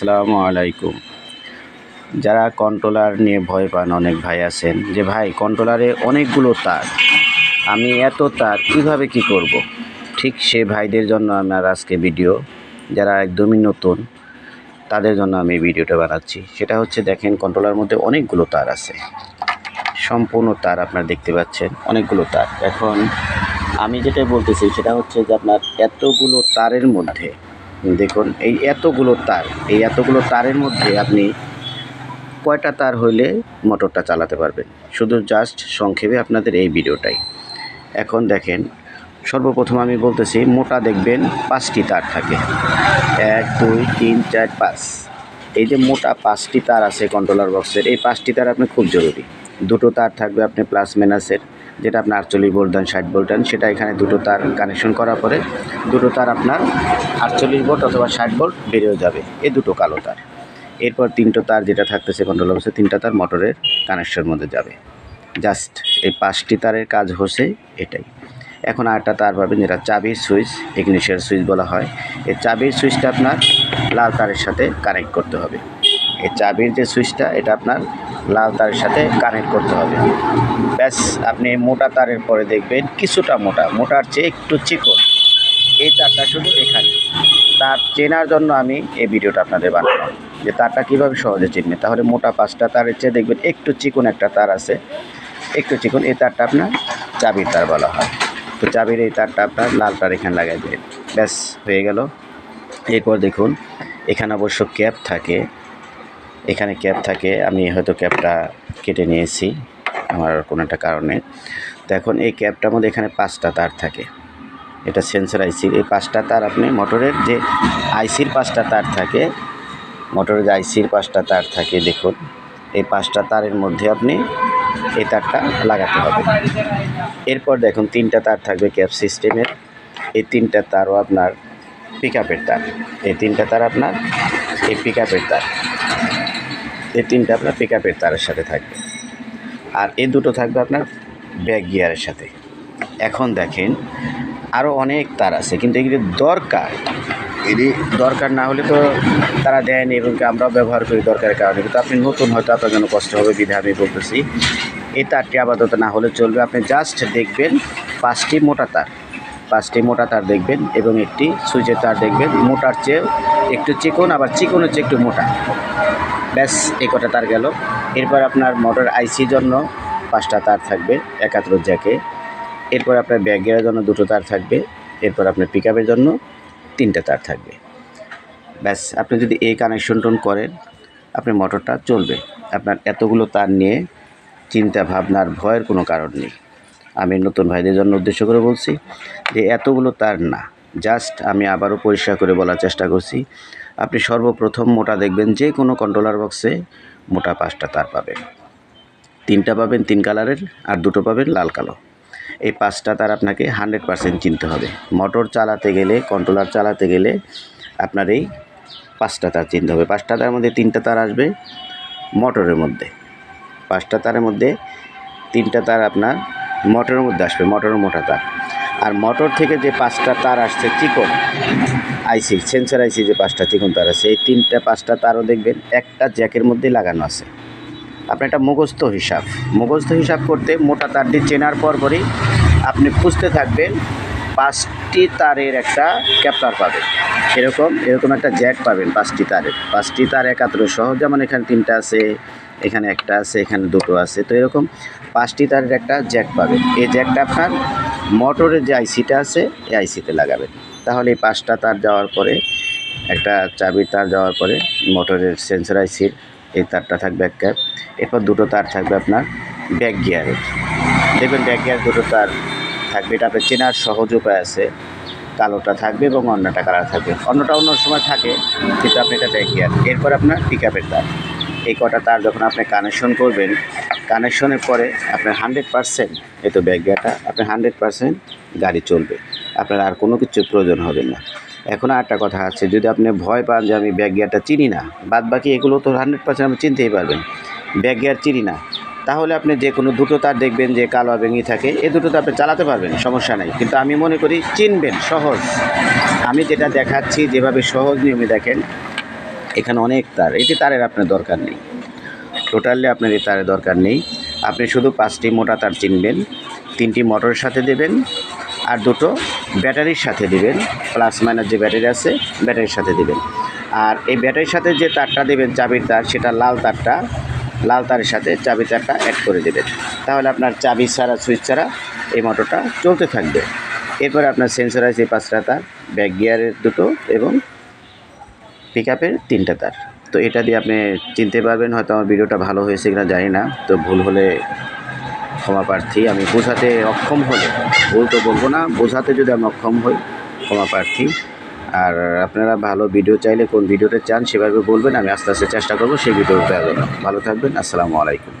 আসসালামু আলাইকুম। যারা কন্ট্রোলার নিয়ে ভয় পান, অনেক ভাই আছেন, যে ভাই কন্ট্রোলারে অনেকগুলো তার। আমি এত তার, কীভাবে কি করব। ঠিক সে ভাইদের জন্য আমার আজকে ভিডিও যারা একদমই নতুন, তাদের জন্য আমি ভিডিওটা বানাচ্ছি। সেটা হচ্ছে, দেখেন কন্ট্রোলার মধ্যে অনেকগুলো তার আছে। সম্পূর্ণ তার আপনারা দেখতে পাচ্ছেন, অনেকগুলো তার। এখন, আমি যেটা বলতেছি, সেটা হচ্ছে যে আপনার এতগুলো তারের মধ্যে দেখুন, এই এতগুলো তার, এই এতগুলো তারের মধ্যে আপনি কয়টা তার হইলে মোটরটা চালাতে পারবেন? শুধু জাস্ট সংক্ষেপে আপনাদের এই ভিডিওটাই। এখন দেখেন, সর্বপ্রথম আমি বলতেছি, মোটা দেখবেন পাঁচটি তার থাকে। এক, দুই, তিন, চার, পাঁচ। এই যে মোটা পাঁচটি তার আছে কন্ট্রোলার বক্সের এই পাঁচটি তার আপনি খুব জরুরি। দুটো তার থাকবে আপনি প্লাস মাইনাসের যেটা আপনার আটচল্লিশ ভোল্ট দেন, ষাট ভোল্ট দেন, সেটা এখানে দুটো তার কানেকশন করার পরে দুটো তার আপনার আটচল্লিশ ভোল্ট অথবা ষাট ভোল্ট বেরিয়েও যাবে এই দুটো কালো তার। এরপর তিনটো তার যেটা থাকতেছে কন্ট্রোল বক্সে তিনটা তার মোটরের কানেকশনের মধ্যে যাবে। জাস্ট এই পাঁচটি তারের কাজ হচ্ছে এটাই। এখন আরেকটা তার পাবেন যেটা চাবির সুইচ ইগনিশিয়ার সুইচ বলা হয়। এই চাবির সুইচটা আপনার লাল তারের সাথে কানেক্ট করতে হবে। এই চাবির যে সুইচটা, এটা আপনার লাল তারের সাথে কানেক্ট করতে হবে। ব্যাস, আপনি মোটা তারের পরে দেখবেন কিছুটা মোটা, মোটার চেয়ে একটু চিকন। এই তারটা শুধু এখানে। তার চেনার জন্য আমি এই ভিডিওটা আপনাদের বানালাম যে তারটা কীভাবে সহজে চিনবে তাহলে মোটা পাঁচটা তারের চেয়ে দেখবেন একটু চিকন একটা তার আছে। একটু চিকন, এই তারটা আপনার চাবির তার বলা হয়। তো চাবির এই তারটা আপনার লাল তার এখানে লাগাই দেবেন ব্যাস, হয়ে গেল। এরপর দেখুন, এখানে অবশ্য ক্যাপ থাকে। এখানে ক্যাপ থাকে, আমি হয়তো ক্যাপটা কেটে নিয়েছি, আমার কোনো একটা কারণে। তো এখন এই ক্যাপটার মধ্যে এখানে পাঁচটা তার থাকে। এটা সেন্সর আইসির এই পাঁচটা তার আপনি মোটরের যে আইসির পাঁচটা তার থাকে, মোটরের যে আইসির পাঁচটা তার থাকে, দেখুন, এই পাঁচটা তারের মধ্যে আপনি এই তারটা লাগাতে হবে। এরপর দেখুন, তিনটা তার থাকবে ক্যাপ সিস্টেমের, এই তিনটা তারও আপনার পিক তার, এই তিনটা তার আপনার এই পিক তার। এই তিনটা আপনার পিক আপের তারের সাথে থাকবে। আর এই দুটো থাকবে আপনার ব্যাক গিয়ারের সাথে। এখন দেখেন আরও অনেক তার আছে, কিন্তু এগুলি দরকার। এটি দরকার না হলে তো তারা দেয়নি এবং আমরাও ব্যবহার করি দরকারের কারণে। কিন্তু আপনি নতুন হয়তো আপনার জন্য কষ্ট হবে, বিধে আমি বলতেছি। এই তারটি আপাতত না হলে চলবে। আপনি জাস্ট দেখবেন পাঁচটি মোটা তার। পাঁচটি মোটা তার দেখবেন, এবং একটি সুইচের তার দেখবেন। মোটার চেয়ে একটু চিকন, আবার চিকনের চেয়ে একটু মোটা। ব্যাস, এই কটা তার গেল। এরপর আপনার মোটর আইসির জন্য পাঁচটা তার থাকবে একাত্তর জ্যাকে এরপর আপনার ব্যাগ গিয়ারের জন্য দুটো তার থাকবে, এরপর আপনার পিক জন্য তিনটে তার থাকবে। ব্যাস, আপনি যদি এই কানেকশন টোন করেন, আপনি মোটরটা চলবে। আপনার এতগুলো তার নিয়ে চিন্তা ভাবনার ভয়ের কোনো কারণ নেই। আমি নতুন ভাইদের জন্য উদ্দেশ্য করে বলছি যে, এতগুলো তার না। জাস্ট আমি আবারও পরিষ্কার করে বলার চেষ্টা করছি। আপনি সর্বপ্রথম মোটা দেখবেন, যে কোনো কন্ট্রোলার বক্সে মোটা পাঁচটা তার পাবেন। তিনটা পাবেন তিন কালারের আর দুটো পাবেন লাল কালো। এই পাঁচটা তার আপনাকে হান্ড্রেড পারসেন্ট চিনতে হবে। মোটর চালাতে গেলে কন্ট্রোলার চালাতে গেলে আপনার এই পাঁচটা তার চিনতে হবে। পাঁচটা তার মধ্যে তিনটা তার আসবে মোটরের মধ্যে। পাঁচটা তারের মধ্যে তিনটা তার আপনার মোটরের মধ্যে আসবে মোটরের মোটা তার। আর মোটর থেকে যে পাঁচটা তার আসছে চিকন আইসি সেন্সার আইসি যে পাঁচটা চিকন তার আছে, এই তিনটা পাঁচটা তারও দেখবেন একটা জ্যাকের মধ্যে লাগানো আছে। আপনার একটা মুখস্থ হিসাব মুখস্থ হিসাব করতে মোটা তারটি চেনার পর পরই আপনি খুঁজতে থাকবেন পাঁচটি তারের একটা ক্যাপ্টার পাবেন। এরকম এরকম একটা জ্যাক পাবেন পাঁচটি তারের। পাঁচটি তার একাত্তর সহ, যেমন এখানে তিনটা আছে এখানে একটা আছে, এখানে দুটো আছে। তো এরকম পাঁচটি তারের একটা জ্যাক পাবেন। এই জ্যাকটা আপনার মোটরের যে আইসিটা আছে, এই আইসিতে লাগাবেন। তাহলে এই পাঁচটা তার যাওয়ার পরে, একটা চাবির তার যাওয়ার পরে, মোটরের সেন্সর আইসির এই তারটা থাকবে এক ক্যাপ। এরপর দুটো তার থাকবে আপনার ব্যাক গিয়ারের। দেখবেন ব্যাক গিয়ার দুটো তার থাকবে। এটা আপনার চেনার সহজ উপায় আছে। কালোটা থাকবে এবং অন্যটা কালার থাকবে। অন্যটা অন্য সময় থাকে, কিন্তু আপনি এটা ব্যাক গিয়ার। এরপর আপনার পিক আপের তার। এই কটা তার যখন আপনি কানেকশন করবেন কানেকশনের পরে আপনার হান্ড্রেড পারসেন্ট এই তো ব্যাক গিয়ারটা আপনার হান্ড্রেড পারসেন্ট গাড়ি চলবে। আপনার আর কোনো কিছু প্রয়োজন হবে না। এখন আর একটা কথা আছে, যদি আপনি ভয় পান যে আমি ব্যাক গিয়ারটা চিনি না বাদ বাকি এগুলো তো হান্ড্রেড পার্সেন্ট আপনি চিনতেই পারবেন। ব্যাক গিয়ার চিনি না। তাহলে আপনি যে কোনো দুটো তার দেখবেন যে কালো ভেঙে থাকে, এ দুটো তো আপনি চালাতে পারবেন, সমস্যা নেই। কিন্তু আমি মনে করি, চিনবেন সহজ। আমি যেটা দেখাচ্ছি, যেভাবে সহজ নিয়মে দেখেন এখানে অনেক তার এটি তারের আপনার দরকার নেই। টোটালি আপনার এই তারের দরকার নেই। আপনি শুধু পাঁচটি মোটা তার চিনবেন, তিনটি মোটরের সাথে দেবেন, আর দুটো ব্যাটারির সাথে দিবেন প্লাস মাইনাস যে ব্যাটারি আছে, ব্যাটারির সাথে দিবেন। আর এই ব্যাটারির সাথে যে তারটা দেবেন, চাবির তার, সেটা লাল তারটা, লাল তারের সাথে চাবি তারটা অ্যাড করে দেবেন। তাহলে আপনার চাবি ছাড়া সুইচ ছাড়া এই মোটরটা চলতে থাকবে। এরপরে আপনার সেন্সরাইজ এই পাঁচটা তার ব্যাক গিয়ারের দুটো এবং পিক আপের তিনটা তার। তো এটা দিয়ে আপনি চিনতে পারবেন হয়তো আমার ভিডিওটা ভালো হয়েছে কিনা, জানি না। তো ভুল হলে ক্ষমা প্রার্থী, আমি বোঝাতে অক্ষম হলে, ভুল তো বলব না, বোঝাতে যদি আমি অক্ষম হই, ক্ষমা প্রার্থী। আর আপনারা ভালো ভিডিও চাইলে কোন ভিডিওটা চান সেভাবে বলবেন, আমি আস্তে আস্তে চেষ্টা করব, সেই ভিডিওটা ভালো থাকবেন, আসসালামু আলাইকুম।